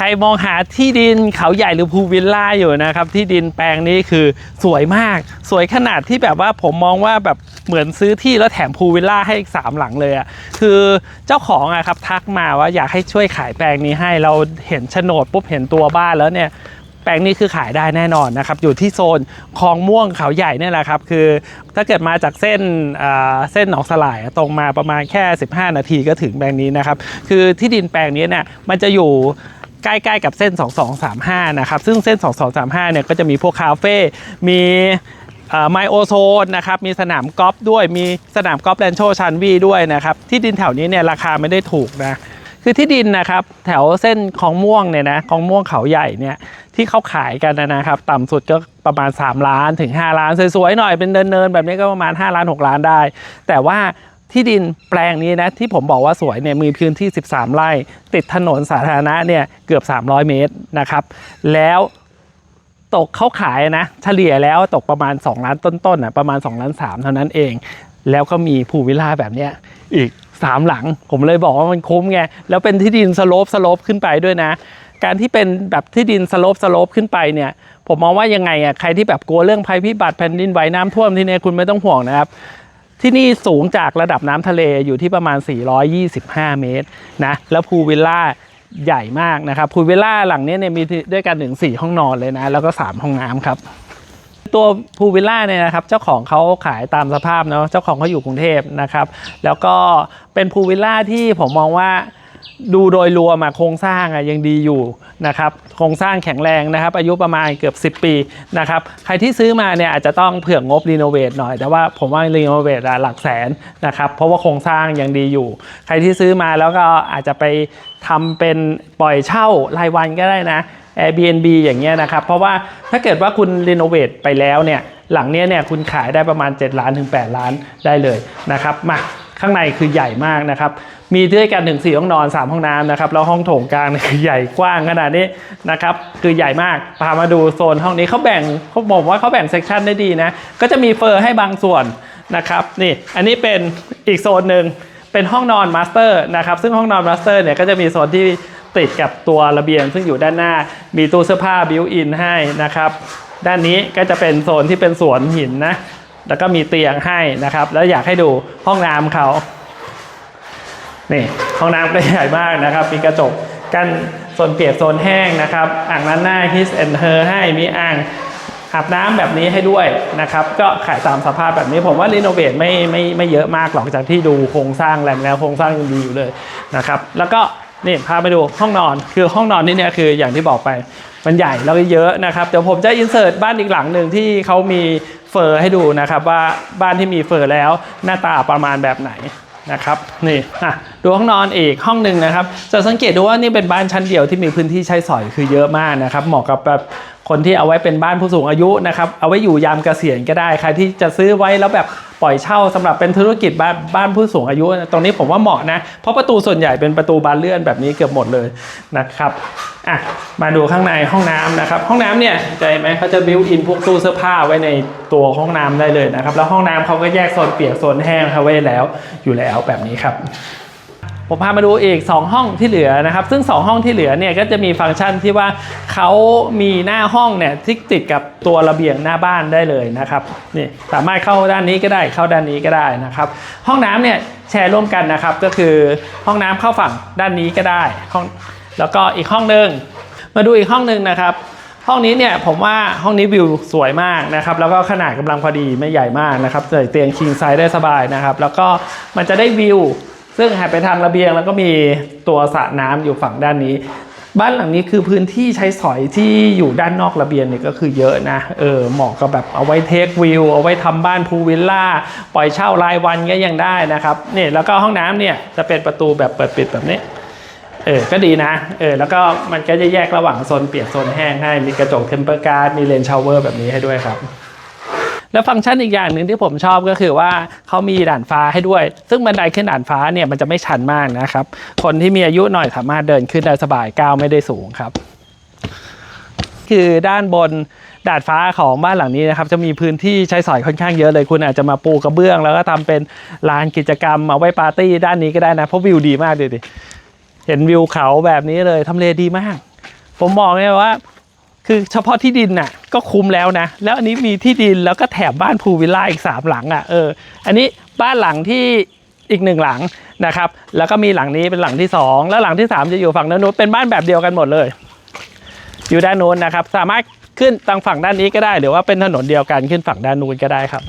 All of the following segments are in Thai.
ใครมองหาที่ดินเขาใหญ่หรือพูลวิลล่าอยู่นะครับ ที่ดินแปลงนี้คือสวยมาก สวยขนาดที่แบบว่าผมมองว่าแบบเหมือนซื้อที่แล้วแถมพูลวิลล่าให้อีกสามหลังเลยอะ่ะคือเจ้าของอะครับทักมาว่าอยากให้ช่วยขายแปลงนี้ให้เราเห็นโฉนดปุ๊บเห็นตัวบ้านแล้วเนี่ยแปลงนี้คือขายได้แน่นอนนะครับ อยู่ที่โซนคลองม่วงเขาใหญ่เนี่ยแหละครับ คือถ้าเกิดมาจากเส้นเส้นหนองสลายตรงมาประมาณแค่ 15 นาทีก็ถึงแปลงนี้นะครับ คือที่ดินแปลงนี้เนี่ยมันจะอยู่ กล้ๆกับเส้น 2235 นะครับ ซึ่งเส้น 2235 เนี่ยก็จะมีพวกคาเฟ่ มีไมโอโซนนะครับ มีสนามกอล์ฟด้วย มีสนามกอล์ฟแลนโชชันวีด้วยนะครับ ที่ดินแถวนี้เนี่ยราคาไม่ได้ถูกนะคือที่ดินนะครับแถวเส้นคลองม่วงเนี่ยนะคลองม่วงเขาใหญ่เนี่ยที่เขาขายกันนะครับ ต่ำสุดก็ประมาณ 3 ล้านถึง 5 ล้าน สวยๆหน่อยเป็นเนินๆแบบนี้ก็ประมาณ 5 ล้าน 6 ล้านได้ แต่ว่า ที่ดินแปลงนี้นะที่ผมบอกว่าสวยเนี่ยมีพื้นที่ 13 ไร่ ติดถนนสาธารณะเนี่ยเกือบ 300 เมตรนะครับ แล้วตกเขาขายนะเฉลี่ยแล้วตกประมาณ 2 ล้านต้นๆอะประมาณ 2 ล้าน 3 เท่านั้นเอง แล้วก็มีภูวิลล่าแบบเนี้ยอีก 3 หลัง ผมเลยบอกว่ามันคุ้มไง แล้วเป็นที่ดินสโลปสโลปขึ้นไปด้วยนะ การที่เป็นแบบที่ดินสโลปสโลปขึ้นไปเนี่ยผมมองว่ายังไงอะใครที่แบบกลัวเรื่องภัยพิบัติแผ่นดินไหวน้ำท่วมที่เนี่ยคุณไม่ต้องห่วงนะครับ ที่นี่สูงจากระดับน้ำทะเลอยู่ที่ประมาณ 425 เมตรนะแล้วพูลวิลล่าใหญ่มากนะครับพูลวิลล่าหลังนี้เนี่ยมีด้วยกันถึง 4 ห้องนอนเลยนะ แล้วก็ 3 ห้องน้ำครับ ตัวพูลวิลล่าเนี่ยนะครับ เจ้าของเขาขายตามสภาพเนาะเจ้าของเขาอยู่กรุงเทพนะครับ แล้วก็เป็นพูลวิลล่าที่ผมมองว่า ดูโดยรวมอะโครงสร้างอะยังดีอยู่นะครับโครงสร้างแข็งแรงนะครับ อายุประมาณเกือบ 10 ปีนะครับใครที่ซื้อมาเนี่ยอาจจะต้องเผื่องบรีโนเวทหน่อย แต่ว่าผมว่ารีโนเวทหลักแสนนะครับเพราะว่าโครงสร้างยังดีอยู่ ใครที่ซื้อมาแล้วก็อาจจะไปทำเป็นปล่อยเช่ารายวันก็ได้นะ Airbnb อย่างเงี้ยนะครับ เพราะว่าถ้าเกิดว่าคุณรีโนเวทไปแล้วเนี่ยหลังเนี้ยเนี่ยคุณขายได้ประมาณ 7 ล้านถึง 8 ล้านได้เลยนะครับมา ข้างในคือใหญ่มากนะครับ มีด้วยกันถึง4ห้องนอน 3 ห้องน้ำนะครับ แล้วห้องโถงกลางเนี่ยคือใหญ่กว้างขนาดนี้นะครับ คือใหญ่มาก พามาดูโซนห้องนี้เขาแบ่งเขาบอกว่าเขาแบ่งเซกชันได้ดีนะ ก็จะมีเฟอร์ให้บางส่วนนะครับ นี่ อันนี้เป็นอีกโซนหนึ่ง เป็นห้องนอนมาสเตอร์นะครับ ซึ่งห้องนอนมาสเตอร์เนี่ยก็จะมีโซนที่ติดกับตัวระเบียง ซึ่งอยู่ด้านหน้า มีตู้เสื้อผ้าบิวอินให้นะครับ ด้านนี้ก็จะเป็นโซนที่เป็นสวนหินนะ แล้วก็มีเตียงให้นะครับ แล้วอยากให้ดูห้องน้ำเขานี่ห้องน้ำก็ใหญ่มากนะครับ มีกระจกกั้นโซนเปียกโซนแห้งนะครับ อ่างล้างหน้า His and Her ให้มีอ่างอาบน้ำแบบนี้ให้ด้วยนะครับ ก็ขายตามสภาพแบบนี้ผมว่ารีโนเวทไม่ไม่ไม่เยอะมากหรอกจากที่ดูโครงสร้างแรงแล้วโครงสร้างยังดีอยู่เลยนะครับ แล้วก็นี่พาไปดูห้องนอนคือห้องนอนนี่เนี่ยคืออย่างที่บอกไปมันใหญ่แล้วก็เยอะนะครับ เดี๋ยวผมจะอินเสิร์ตบ้านอีกหลังหนึ่งที่เขามี เฟอร์ให้ดูนะครับว่าบ้านที่มีเฟอร์แล้วหน้าตาประมาณแบบไหนนะครับนี่อะดูห้องนอนอีกห้องหนึ่งนะครับ จะสังเกตดูว่านี่เป็นบ้านชั้นเดียวที่มีพื้นที่ใช้สอยคือเยอะมากนะครับเหมาะกับแบบ คนที่เอาไว้เป็นบ้านผู้สูงอายุนะครับเอาไว้อยู่ยามเกษียณก็ได้ใครที่จะซื้อไว้แล้วแบบปล่อยเช่าสำหรับเป็นธุรกิจบ้านบ้านผู้สูงอายุ ตรงนี้ผมว่าเหมาะนะเพราะประตูส่วนใหญ่เป็นประตูบานเลื่อนแบบนี้เกือบหมดเลยนะครับอะมาดูข้างในห้องน้ำนะครับห้องน้ำเนี่ยใจไหมเขาจะบิวอินพวกตู้เสื้อผ้าไว้ในตัวห้องน้ำได้เลยนะครับแล้วห้องน้ำเขาก็แยกโซนเปียกโซนแห้งเขาไว้แล้วอยู่แล้วแบบนี้ครับ ผมพามาดูอีก 2 ห้องที่เหลือนะครับ ซึ่ง 2 ห้องที่เหลือเนี่ยก็จะมีฟังก์ชันที่ว่าเขามีหน้าห้องเนี่ยที่ติดกับตัวระเบียงหน้าบ้านได้เลยนะครับนี่สามารถเข้าด้านนี้ก็ได้เข้าด้านนี้ก็ได้นะครับ ห้องน้ำเนี่ยแชร์ร่วมกันนะครับ ก็คือห้องน้ำเข้าฝั่งด้านนี้ก็ได้ห้องแล้วก็อีกห้องหนึ่งมาดูอีกห้องหนึ่งนะครับห้องนี้เนี่ยผมว่าห้องนี้วิวสวยมากนะครับแล้วก็ขนาดกำลังพอดีไม่ใหญ่มากนะครับใส่เตียงคิงไซส์ได้สบายนะครับ แล้วก็มันจะได้วิว ซึ่งหันไปทางระเบียงแล้วก็มีตัวสระน้ำอยู่ฝั่งด้านนี้ บ้านหลังนี้คือพื้นที่ใช้สอยที่อยู่ด้านนอกระเบียงเนี่ยก็คือเยอะนะเออเหมาะกับแบบเอาไว้เทควิวเอาไว้ทำบ้านพูลวิลล่าปล่อยเช่ารายวันก็ยังได้นะครับนี่แล้วก็ห้องน้ำเนี่ยจะเป็นประตูแบบเปิดปิดแบบนี้เออ ก็ดีนะ เออ แล้วก็มันก็จะแยกระหว่างโซนเปียกโซนแห้งให้ มีกระจกเทมเปอร์การ์ด มีเลนชาวเวอร์แบบนี้ให้ด้วยครับ แล้วฟังก์ชันอีกอย่างหนึ่งที่ผมชอบก็คือว่าเขามีด่านฟ้าให้ด้วย ซึ่งบันไดขึ้นด่านฟ้าเนี่ยมันจะไม่ชันมากนะครับ คนที่มีอายุหน่อยสามารถเดินขึ้นได้สบายก้าวไม่ได้สูงครับ คือด้านบนดาดฟ้าของบ้านหลังนี้นะครับจะมีพื้นที่ใช้สอยค่อนข้างเยอะเลยคุณอาจจะมาปูกระเบื้อง แล้วก็ทำเป็นลานกิจกรรมเอาไว้ปาร์ตี้ด้านนี้ก็ได้นะเพราะวิวดีมากดูดิเห็นวิวเขาแบบนี้เลยทำเลดีมาก ผมมองเนี่ยว่า คือเฉพาะที่ดินน่ะก็คุ้มแล้วนะ แล้วอันนี้มีที่ดินแล้วก็แถบบ้านพูลวิลล่าอีกสามหลังอะเอออันนี้บ้านหลังที่อีกหนึ่งหลังนะครับ แล้วก็มีหลังนี้เป็นหลังที่สองแล้วหลังที่สามจะอยู่ฝั่งนู้นเป็นบ้านแบบเดียวกันหมดเลย อยู่ด้านโน้นนะครับ สามารถขึ้นทางฝั่งด้านนี้ก็ได้ หรือว่าเป็นถนนเดียวกันขึ้นฝั่งด้านนู้นก็ได้ครับ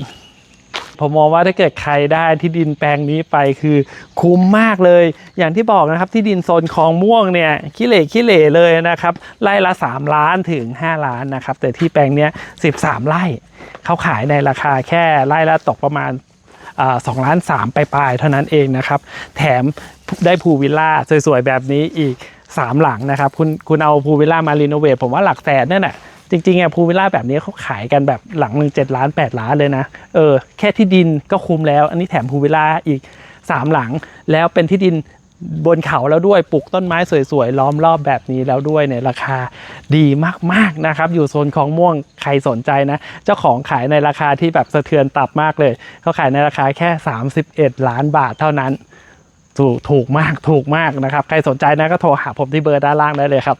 ผมมองว่าถ้าเกิดใครได้ที่ดินแปลงนี้ไปคือคุ้มมากเลย อย่างที่บอกนะครับที่ดินโซนคลองม่วงเนี่ยขี้เหร่ขี้เหร่เลยนะครับไร่ละ 3 ล้านถึง 5 ล้านนะครับแต่ที่แปลงเนี้ย13 ไร่เขาขายในราคาแค่ไร่ละตกประมาณสองล้านสามไปลายเท่านั้นเองนะครับ แถมได้พูวิลล่าสวยๆ แบบนี้อีก 3 หลังนะครับ คุณคุณเอาพูวิลล่ามารีโนเวทผมว่าหลักแสนนั่นแหละ จริงๆอะพูลวิลล่าแบบนี้เขาขายกันแบบหลังหนึ่งเจ็ดล้านแปดล้านเลยนะเออแค่ที่ดินก็คุ้มแล้ว อันนี้แถมพูลวิลล่าอีก3หลัง แล้วเป็นที่ดินบนเขาแล้วด้วยปลูกต้นไม้สวยๆล้อมรอบแบบนี้แล้วด้วยเนี่ยราคาดีมากๆนะครับ อยู่โซนของม่วงใครสนใจนะ เจ้าของขายในราคาที่แบบสะเทือนตับมากเลย เขาขายในราคาแค่ 31 ล้านบาทเท่านั้นถูกถูกมากถูกมากนะครับ ใครสนใจนะก็โทรหาผมที่เบอร์ด้านล่างได้เลยครับ